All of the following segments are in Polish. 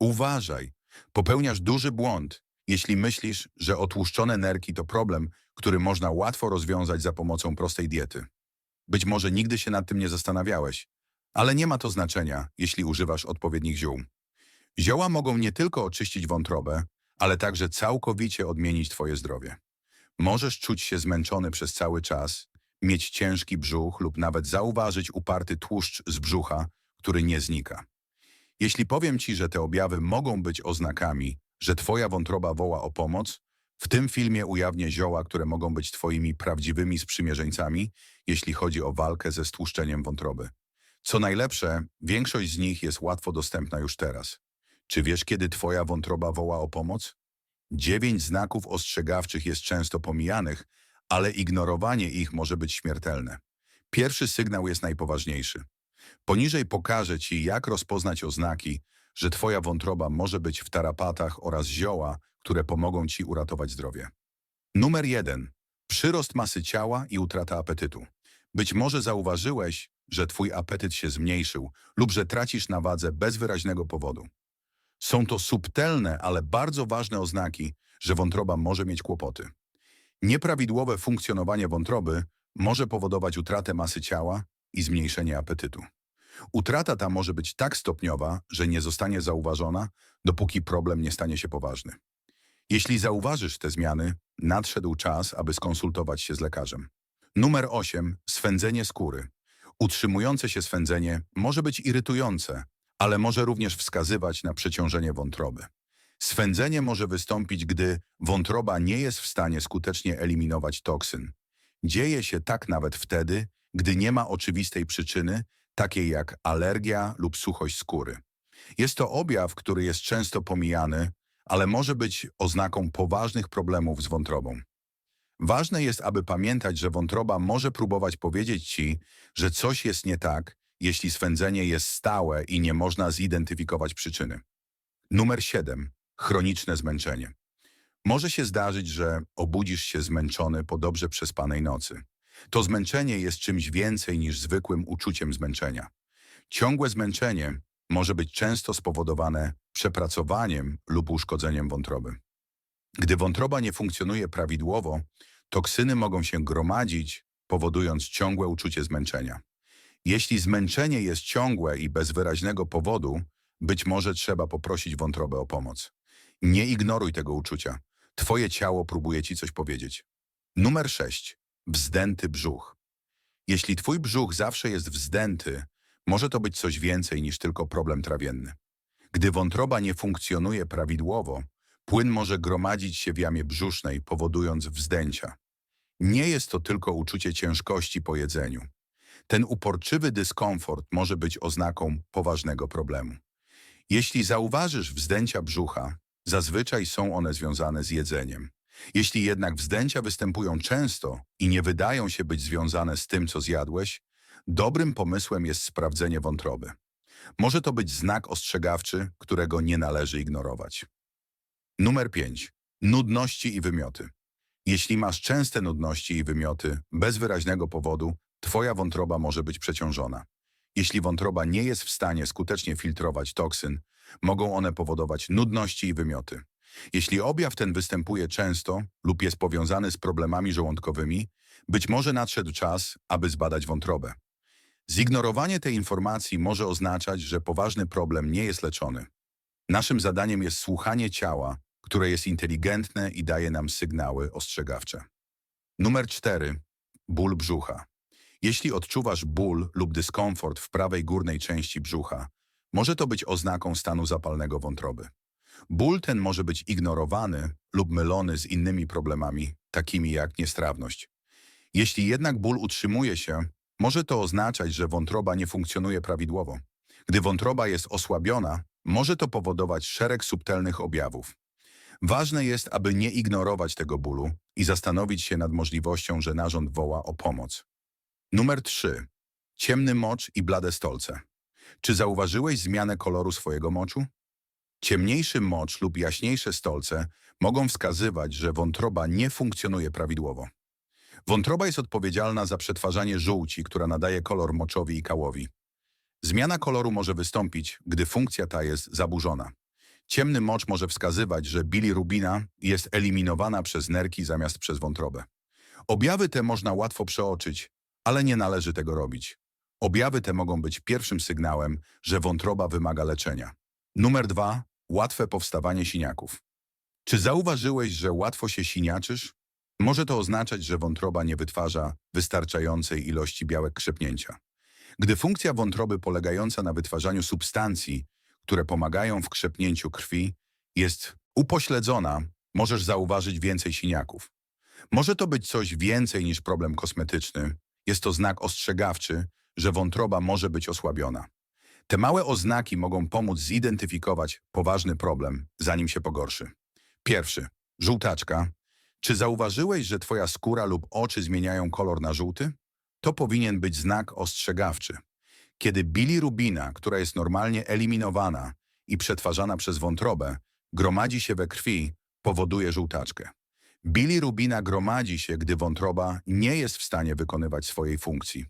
Uważaj, popełniasz duży błąd, jeśli myślisz, że otłuszczone nerki to problem, który można łatwo rozwiązać za pomocą prostej diety. Być może nigdy się nad tym nie zastanawiałeś, ale nie ma to znaczenia, jeśli używasz odpowiednich ziół. Zioła mogą nie tylko oczyścić wątrobę, ale także całkowicie odmienić Twoje zdrowie. Możesz czuć się zmęczony przez cały czas, mieć ciężki brzuch lub nawet zauważyć uparty tłuszcz z brzucha, który nie znika. Jeśli powiem Ci, że te objawy mogą być oznakami, że Twoja wątroba woła o pomoc, w tym filmie ujawnię zioła, które mogą być Twoimi prawdziwymi sprzymierzeńcami, jeśli chodzi o walkę ze stłuszczeniem wątroby. Co najlepsze, większość z nich jest łatwo dostępna już teraz. Czy wiesz, kiedy Twoja wątroba woła o pomoc? Dziewięć znaków ostrzegawczych jest często pomijanych, ale ignorowanie ich może być śmiertelne. Pierwszy sygnał jest najpoważniejszy. Poniżej pokażę Ci, jak rozpoznać oznaki, że Twoja wątroba może być w tarapatach oraz zioła, które pomogą Ci uratować zdrowie. Numer jeden. Przyrost masy ciała i utrata apetytu. Być może zauważyłeś, że Twój apetyt się zmniejszył lub że tracisz na wadze bez wyraźnego powodu. Są to subtelne, ale bardzo ważne oznaki, że wątroba może mieć kłopoty. Nieprawidłowe funkcjonowanie wątroby może powodować utratę masy ciała i zmniejszenie apetytu. Utrata ta może być tak stopniowa, że nie zostanie zauważona, dopóki problem nie stanie się poważny. Jeśli zauważysz te zmiany, nadszedł czas, aby skonsultować się z lekarzem. Numer 8. Swędzenie skóry. Utrzymujące się swędzenie może być irytujące, ale może również wskazywać na przeciążenie wątroby. Swędzenie może wystąpić, gdy wątroba nie jest w stanie skutecznie eliminować toksyn. Dzieje się tak nawet wtedy, gdy nie ma oczywistej przyczyny, takiej jak alergia lub suchość skóry. Jest to objaw, który jest często pomijany, ale może być oznaką poważnych problemów z wątrobą. Ważne jest, aby pamiętać, że wątroba może próbować powiedzieć Ci, że coś jest nie tak, jeśli swędzenie jest stałe i nie można zidentyfikować przyczyny. Numer 7. Chroniczne zmęczenie. Może się zdarzyć, że obudzisz się zmęczony po dobrze przespanej nocy. To zmęczenie jest czymś więcej niż zwykłym uczuciem zmęczenia. Ciągłe zmęczenie może być często spowodowane przepracowaniem lub uszkodzeniem wątroby. Gdy wątroba nie funkcjonuje prawidłowo, toksyny mogą się gromadzić, powodując ciągłe uczucie zmęczenia. Jeśli zmęczenie jest ciągłe i bez wyraźnego powodu, być może trzeba poprosić wątrobę o pomoc. Nie ignoruj tego uczucia. Twoje ciało próbuje ci coś powiedzieć. Numer 6. Wzdęty brzuch. Jeśli twój brzuch zawsze jest wzdęty, może to być coś więcej niż tylko problem trawienny. Gdy wątroba nie funkcjonuje prawidłowo, płyn może gromadzić się w jamie brzusznej, powodując wzdęcia. Nie jest to tylko uczucie ciężkości po jedzeniu. Ten uporczywy dyskomfort może być oznaką poważnego problemu. Jeśli zauważysz wzdęcia brzucha, zazwyczaj są one związane z jedzeniem. Jeśli jednak wzdęcia występują często i nie wydają się być związane z tym, co zjadłeś, dobrym pomysłem jest sprawdzenie wątroby. Może to być znak ostrzegawczy, którego nie należy ignorować. Numer 5. Nudności i wymioty. Jeśli masz częste nudności i wymioty bez wyraźnego powodu, twoja wątroba może być przeciążona. Jeśli wątroba nie jest w stanie skutecznie filtrować toksyn, mogą one powodować nudności i wymioty. Jeśli objaw ten występuje często lub jest powiązany z problemami żołądkowymi, być może nadszedł czas, aby zbadać wątrobę. Zignorowanie tej informacji może oznaczać, że poważny problem nie jest leczony. Naszym zadaniem jest słuchanie ciała, które jest inteligentne i daje nam sygnały ostrzegawcze. Numer 4. Ból brzucha. Jeśli odczuwasz ból lub dyskomfort w prawej górnej części brzucha, może to być oznaką stanu zapalnego wątroby. Ból ten może być ignorowany lub mylony z innymi problemami, takimi jak niestrawność. Jeśli jednak ból utrzymuje się, może to oznaczać, że wątroba nie funkcjonuje prawidłowo. Gdy wątroba jest osłabiona, może to powodować szereg subtelnych objawów. Ważne jest, aby nie ignorować tego bólu i zastanowić się nad możliwością, że narząd woła o pomoc. Numer 3. Ciemny mocz i blade stolce. Czy zauważyłeś zmianę koloru swojego moczu? Ciemniejszy mocz lub jaśniejsze stolce mogą wskazywać, że wątroba nie funkcjonuje prawidłowo. Wątroba jest odpowiedzialna za przetwarzanie żółci, która nadaje kolor moczowi i kałowi. Zmiana koloru może wystąpić, gdy funkcja ta jest zaburzona. Ciemny mocz może wskazywać, że bilirubina jest eliminowana przez nerki zamiast przez wątrobę. Objawy te można łatwo przeoczyć, ale nie należy tego robić. Objawy te mogą być pierwszym sygnałem, że wątroba wymaga leczenia. Numer dwa. Łatwe powstawanie siniaków. Czy zauważyłeś, że łatwo się siniaczysz? Może to oznaczać, że wątroba nie wytwarza wystarczającej ilości białek krzepnięcia. Gdy funkcja wątroby polegająca na wytwarzaniu substancji, które pomagają w krzepnięciu krwi, jest upośledzona, możesz zauważyć więcej siniaków. Może to być coś więcej niż problem kosmetyczny. Jest to znak ostrzegawczy, że wątroba może być osłabiona. Te małe oznaki mogą pomóc zidentyfikować poważny problem, zanim się pogorszy. Pierwszy. Żółtaczka. Czy zauważyłeś, że twoja skóra lub oczy zmieniają kolor na żółty? To powinien być znak ostrzegawczy. Kiedy bilirubina, która jest normalnie eliminowana i przetwarzana przez wątrobę, gromadzi się we krwi, powoduje żółtaczkę. Bilirubina gromadzi się, gdy wątroba nie jest w stanie wykonywać swojej funkcji.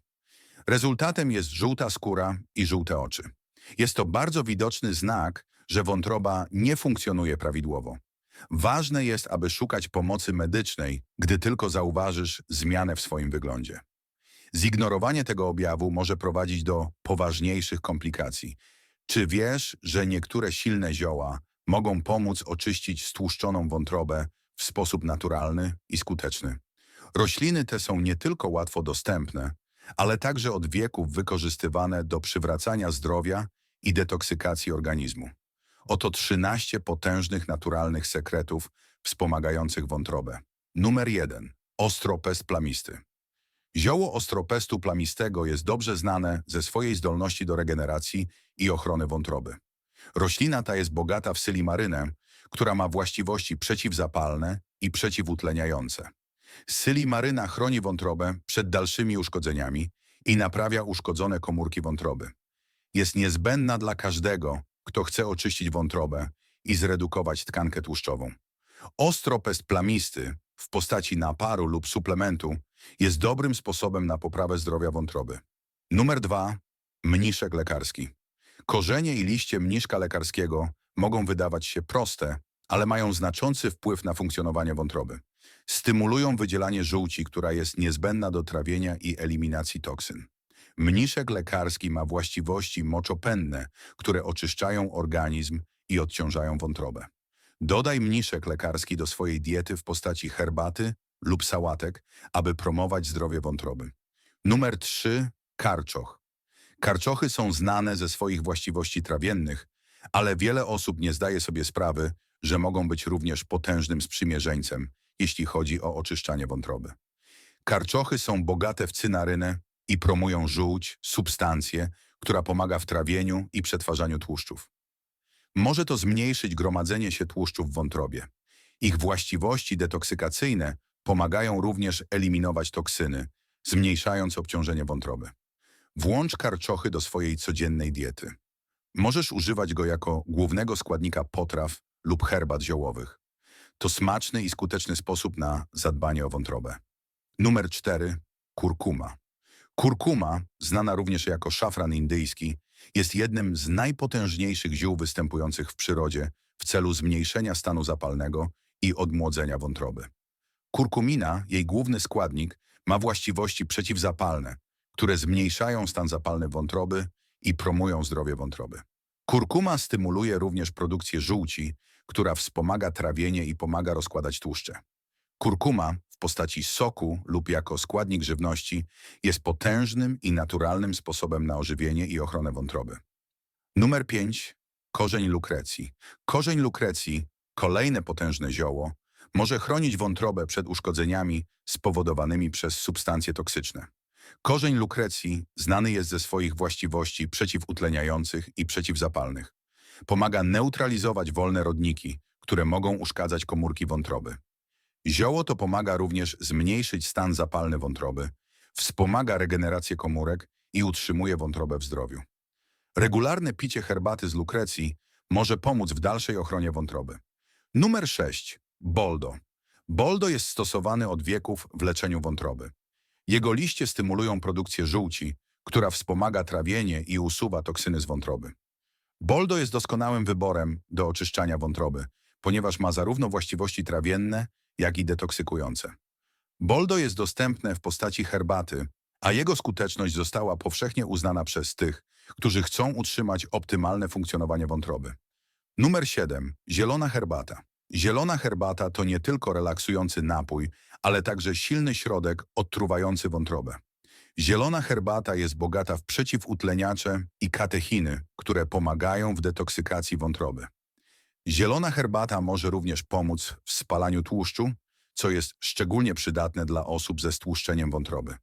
Rezultatem jest żółta skóra i żółte oczy. Jest to bardzo widoczny znak, że wątroba nie funkcjonuje prawidłowo. Ważne jest, aby szukać pomocy medycznej, gdy tylko zauważysz zmianę w swoim wyglądzie. Zignorowanie tego objawu może prowadzić do poważniejszych komplikacji. Czy wiesz, że niektóre silne zioła mogą pomóc oczyścić stłuszczoną wątrobę w sposób naturalny i skuteczny? Rośliny te są nie tylko łatwo dostępne, ale także od wieków wykorzystywane do przywracania zdrowia i detoksykacji organizmu. Oto 13 potężnych naturalnych sekretów wspomagających wątrobę. Numer 1. Ostropest plamisty. Zioło ostropestu plamistego jest dobrze znane ze swojej zdolności do regeneracji i ochrony wątroby. Roślina ta jest bogata w sylimarynę, która ma właściwości przeciwzapalne i przeciwutleniające. Sylimaryna chroni wątrobę przed dalszymi uszkodzeniami i naprawia uszkodzone komórki wątroby. Jest niezbędna dla każdego, kto chce oczyścić wątrobę i zredukować tkankę tłuszczową. Ostropest plamisty w postaci naparu lub suplementu jest dobrym sposobem na poprawę zdrowia wątroby. Numer dwa. Mniszek lekarski. Korzenie i liście mniszka lekarskiego mogą wydawać się proste, ale mają znaczący wpływ na funkcjonowanie wątroby. Stymulują wydzielanie żółci, która jest niezbędna do trawienia i eliminacji toksyn. Mniszek lekarski ma właściwości moczopędne, które oczyszczają organizm i odciążają wątrobę. Dodaj mniszek lekarski do swojej diety w postaci herbaty lub sałatek, aby promować zdrowie wątroby. Numer 3. Karczoch. Karczochy są znane ze swoich właściwości trawiennych, ale wiele osób nie zdaje sobie sprawy, że mogą być również potężnym sprzymierzeńcem, jeśli chodzi o oczyszczanie wątroby. Karczochy są bogate w cynarynę i promują żółć, substancję, która pomaga w trawieniu i przetwarzaniu tłuszczów. Może to zmniejszyć gromadzenie się tłuszczów w wątrobie. Ich właściwości detoksykacyjne pomagają również eliminować toksyny, zmniejszając obciążenie wątroby. Włącz karczochy do swojej codziennej diety. Możesz używać go jako głównego składnika potraw lub herbat ziołowych. To smaczny i skuteczny sposób na zadbanie o wątrobę. Numer 4. Kurkuma. Kurkuma, znana również jako szafran indyjski, jest jednym z najpotężniejszych ziół występujących w przyrodzie w celu zmniejszenia stanu zapalnego i odmłodzenia wątroby. Kurkumina, jej główny składnik, ma właściwości przeciwzapalne, które zmniejszają stan zapalny wątroby i promują zdrowie wątroby. Kurkuma stymuluje również produkcję żółci, która wspomaga trawienie i pomaga rozkładać tłuszcze. Kurkuma w postaci soku lub jako składnik żywności jest potężnym i naturalnym sposobem na ożywienie i ochronę wątroby. Numer 5. Korzeń lukrecji. Korzeń lukrecji, kolejne potężne zioło, może chronić wątrobę przed uszkodzeniami spowodowanymi przez substancje toksyczne. Korzeń lukrecji znany jest ze swoich właściwości przeciwutleniających i przeciwzapalnych. Pomaga neutralizować wolne rodniki, które mogą uszkadzać komórki wątroby. Zioło to pomaga również zmniejszyć stan zapalny wątroby, wspomaga regenerację komórek i utrzymuje wątrobę w zdrowiu. Regularne picie herbaty z lukrecji może pomóc w dalszej ochronie wątroby. Numer 6. Boldo. Boldo jest stosowany od wieków w leczeniu wątroby. Jego liście stymulują produkcję żółci, która wspomaga trawienie i usuwa toksyny z wątroby. Boldo jest doskonałym wyborem do oczyszczania wątroby, ponieważ ma zarówno właściwości trawienne, jak i detoksykujące. Boldo jest dostępne w postaci herbaty, a jego skuteczność została powszechnie uznana przez tych, którzy chcą utrzymać optymalne funkcjonowanie wątroby. Numer 7. Zielona herbata. Zielona herbata to nie tylko relaksujący napój, ale także silny środek odtruwający wątrobę. Zielona herbata jest bogata w przeciwutleniacze i katechiny, które pomagają w detoksykacji wątroby. Zielona herbata może również pomóc w spalaniu tłuszczu, co jest szczególnie przydatne dla osób ze stłuszczeniem wątroby.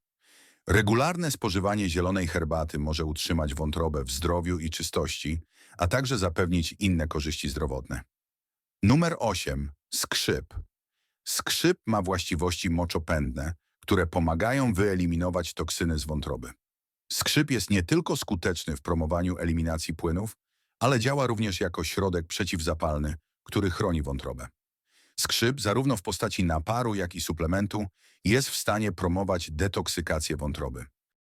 Regularne spożywanie zielonej herbaty może utrzymać wątrobę w zdrowiu i czystości, a także zapewnić inne korzyści zdrowotne. Numer 8. Skrzyp. Skrzyp ma właściwości moczopędne, które pomagają wyeliminować toksyny z wątroby. Skrzyp jest nie tylko skuteczny w promowaniu eliminacji płynów, ale działa również jako środek przeciwzapalny, który chroni wątrobę. Skrzyp, zarówno w postaci naparu, jak i suplementu, jest w stanie promować detoksykację wątroby.